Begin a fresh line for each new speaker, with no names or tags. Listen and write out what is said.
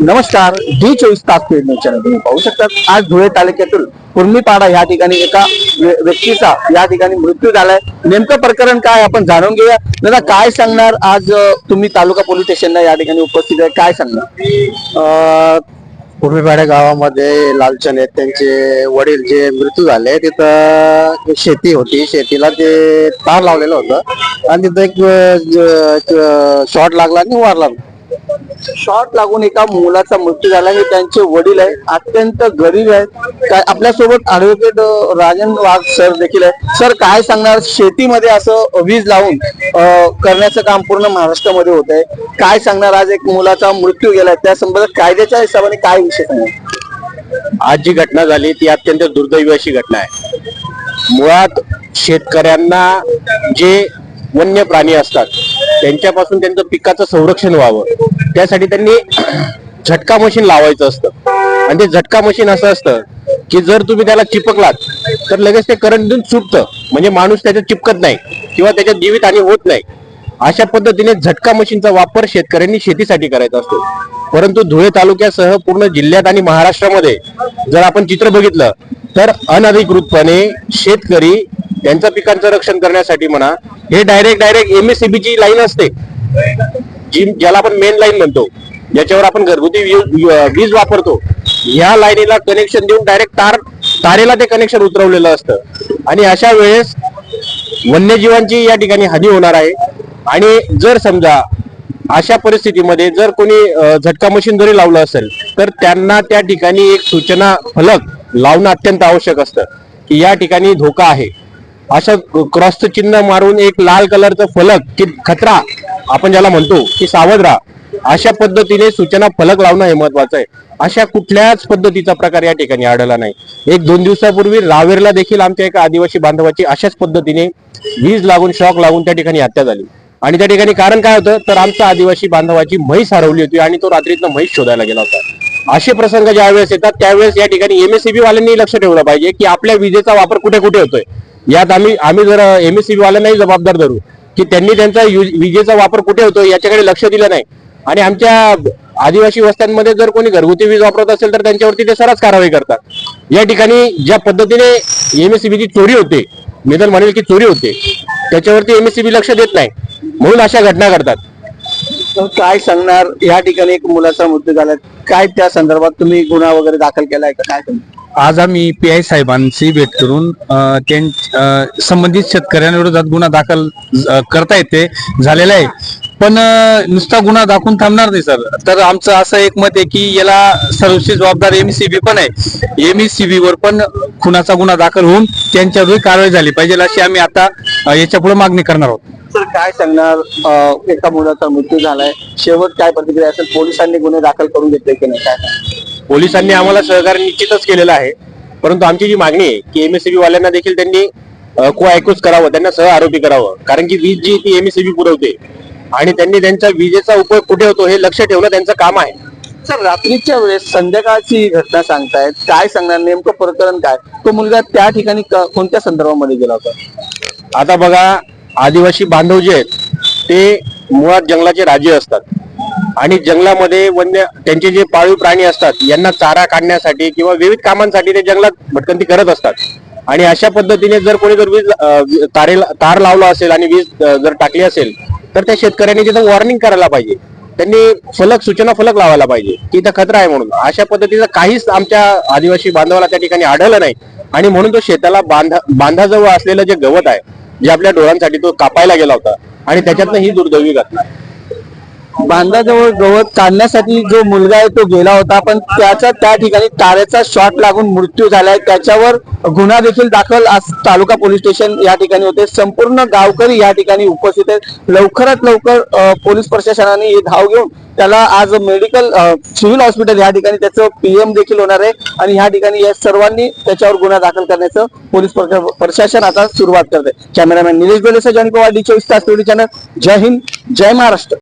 नमस्कार डी चोवीस तास पेड न्यूज चॅनल तुम्ही पाहू शकतात आज धुळे तालुक्यातील कुर्मीपाडा या ठिकाणी एका व्यक्तीचा या ठिकाणी मृत्यू झालाय. नेमकं प्रकरण काय आपण जाणून घेऊया. दादा काय सांगणार आज तुम्ही तालुका पोलीस स्टेशनला या ठिकाणी उपस्थित आहे? काय सांगणार?
कुर्मीपाडा गावामध्ये लालचंद आहेत. त्यांचे वडील जे मृत्यू झाले तिथं शेती होती. शेतीला ते तार लावलेलं होतं. आणि तिथं एक शॉर्ट लागला आणि वारला
शॉर्ट लागून एका मुलाचा मृत्यू झाला हे त्यांचे वडील आहे अत्यंत गरीब आहेत. आपल्या आपल्यासोबत ऍडव्होकेट राजन वाघ सर देखील आहे सर काय सांगणार? शेतीमध्ये असं वीज लावून करण्याचं काम पूर्ण महाराष्ट्रामध्ये होत आहे काय सांगणार? आज एक मुलाचा मृत्यू गेलाय. त्या संबंधात कायद्याच्या हिशोबाने काय विषय सांगणार?
आज जी घटना झाली ती अत्यंत दुर्दैवी अशी घटना आहे. मुळात शेतकऱ्यांना जे वन्य प्राणी असतात त्यांच्यापासून त्यांचं पिकाचं संरक्षण व्हावं. त्यासाठी त्यांनी झटका मशीन लावायचं असतं. आणि ते झटका मशीन असं असतं की जर तुम्ही त्याला चिपकलात तर लगेच ते करंट देऊन सुटतं. म्हणजे माणूस त्याच्यात चिपकत नाही किंवा त्याच्यात जीवित हानी होत नाही. अशा पद्धतीने झटका मशीनचा वापर शेतकऱ्यांनी शेतीसाठी करायचा असतो. परंतु धुळे तालुक्यासह पूर्ण जिल्ह्यात आणि महाराष्ट्रामध्ये जर आपण चित्र बघितलं तर अनधिकृतपणे शेतकरी त्यांच्या पिकांचं रक्षण करण्यासाठी म्हणा हे डायरेक्ट डायरेक्ट एमएससीबीची लाईन असते. जी ज्याला आपण मेन लाईन म्हणतो ज्याच्यावर आपण घरगुती वीज वापरतो या लाईनीला कनेक्शन देऊन डायरेक्ट तार तारेला ते कनेक्शन उतरवलेलं असतं. आणि अशा वेळेस वन्यजीवांची या ठिकाणी हानी होणार आहे. आणि जर समजा अशा परिस्थितीमध्ये जर कोणी झटका मशीन जरी लावलं असेल तर त्यांना त्या ठिकाणी एक सूचना फलक लावणं अत्यंत आवश्यक असतं की या ठिकाणी धोका आहे. अशा क्रॉसचं चिन्ह मारून एक लाल कलरचं फलक की खतरा आपण ज्याला म्हणतो की सावध राहा. अशा पद्धतीने सूचना फलक लावणं हे महत्वाचं आहे. अशा कुठल्याच पद्धतीचा प्रकार या ठिकाणी आढळला नाही. एक दोन दिवसापूर्वी रावेरला देखील आमच्या एका आदिवासी बांधवाची अशाच पद्धतीने वीज लागून शॉक लागून त्या ठिकाणी हत्या झाली. आणि त्या ठिकाणी कारण काय होतं? तर आमचा आदिवासी बांधवाची म्हैस हरवली होती आणि तो रात्रीतनं म्हैस शोधायला गेला होता. असे प्रसंग ज्या वेळेस येतात त्यावेळेस या ठिकाणी एमएससीबी वाल्यांनी लक्ष ठेवलं पाहिजे की आपल्या विजेचा वापर कुठे कुठे होतोय? यात आम्ही आम्ही जर एमएससीबी वाल्यांनाही जबाबदार धरू की त्यांनी त्यांचा विजेचा वापर कुठे होतो याच्याकडे लक्ष दिलं नाही. आणि आमच्या आदिवासी वस्त्यांमध्ये जर कोणी घरगुती वीज वापरत असेल तर त्यांच्यावरती ते सरच कारवाई करतात. या ठिकाणी ज्या पद्धतीने एमएससीबीची चोरी होते मी तर म्हणेल की चोरी होते त्याच्यावरती एमएससीबी लक्ष देत नाही. म्हणून अशा घटना घडतात.
काय सांगणार? या ठिकाणी एक मुलाचा मृत्यू झाला. काय त्या संदर्भात तुम्ही गुन्हा वगैरे दाखल केलाय का? काय तुम्ही
आज आम्ही पी आय साहेबांशी भेट करून अ, त्यां अ, संबंधित शेतकऱ्यांविरोधात गुन्हा दाखल अ, करता येते झालेला आहे. पण अ, नुसता गुन्हा दाखवून थांबणार नाही सर. तर आमचं असं एक मत आहे की याला सर्वस्वी जबाबदार एमसीबी पण आहे. एमसीबी वर पण खुनाचा गुन्हा दाखल होऊन त्यांच्यावर कारवाई झाली पाहिजे अशी आम्ही आता अ, याच्यापुढे मागणी करणार आहोत.
काय सांगणार? एका मुलाचा मृत्यू झालाय. शेवट काय प्रतिक्रिया असेल? पोलिसांनी गुन्हे दाखल करून घेतले की नाही? काय
पोलिसांनी आम्हाला सहकार्य निश्चितच केलेलं आहे. परंतु आमची जी मागणी आहे की एमएससीबी वाल्यांना देखील त्यांनी को ऐकूच करावं त्यांना सह आरोपी करावं. कारण की वीज जी ती एमएससीबी पुरवते. आणि त्यांनी त्यांच्या विजेचा उपयोग कुठे होतो हे लक्ष ठेवणं त्यांचं काम आहे.
सर रात्रीच्या वेळेस संध्याकाळची घटना सांगतायत. काय सांगणार? नेमकं प्रकरण काय? तो मुलगा त्या ठिकाणी कोणत्या संदर्भामध्ये गेला होता?
आता बघा आदिवासी बांधव जे आहेत ते मुळात जंगलाचे राजे असतात. आणि जंगलामध्ये वन्य त्यांचे जे पाळीव प्राणी असतात यांना चारा काढण्यासाठी किंवा विविध कामांसाठी ते जंगलात भटकंती करत असतात. आणि अशा पद्धतीने जर कोणी जर वीज तारे तारेला तार लावला असेल आणि वीज जर टाकली असेल तर त्या शेतकऱ्यांनी तिथं वॉर्निंग करायला पाहिजे. त्यांनी फलक सूचना फलक लावायला पाहिजे की इथं खतरा आहे म्हणून. अशा पद्धतीचं काहीच आमच्या आदिवासी बांधवाला त्या ठिकाणी आढळलं नाही. आणि म्हणून तो शेताला बांधा बांधाजवळ असलेलं जे गवत आहे जे आपल्या डोळ्यांसाठी तो कापायला गेला होता आणि त्याच्यातनं ही दुर्दैवी घटना.
बांधाजवळ गवत काढण्यासाठी जो मुलगा आहे तो गेला होता पण त्याचा त्या ठिकाणी तारेचा शॉट लागून मृत्यू झालाय. त्याच्यावर गुन्हा देखील दाखल आज तालुका पोलीस स्टेशन या ठिकाणी होते. संपूर्ण गावकरी या ठिकाणी उपस्थित आहेत. लवकरात लवकर पोलीस प्रशासनाने ही धाव घेऊन त्याला आज मेडिकल सिव्हिल हॉस्पिटल या ठिकाणी त्याचं पीएम देखील होणार आहे. आणि या ठिकाणी या सर्वांनी त्याच्यावर गुन्हा दाखल करण्याचं पोलीस प्रशासन आता सुरुवात करते कॅमेरामॅन निलेश गोलेसह जॉनी पवार डी चोवीस तास चॅनल. जय हिंद जय महाराष्ट्र.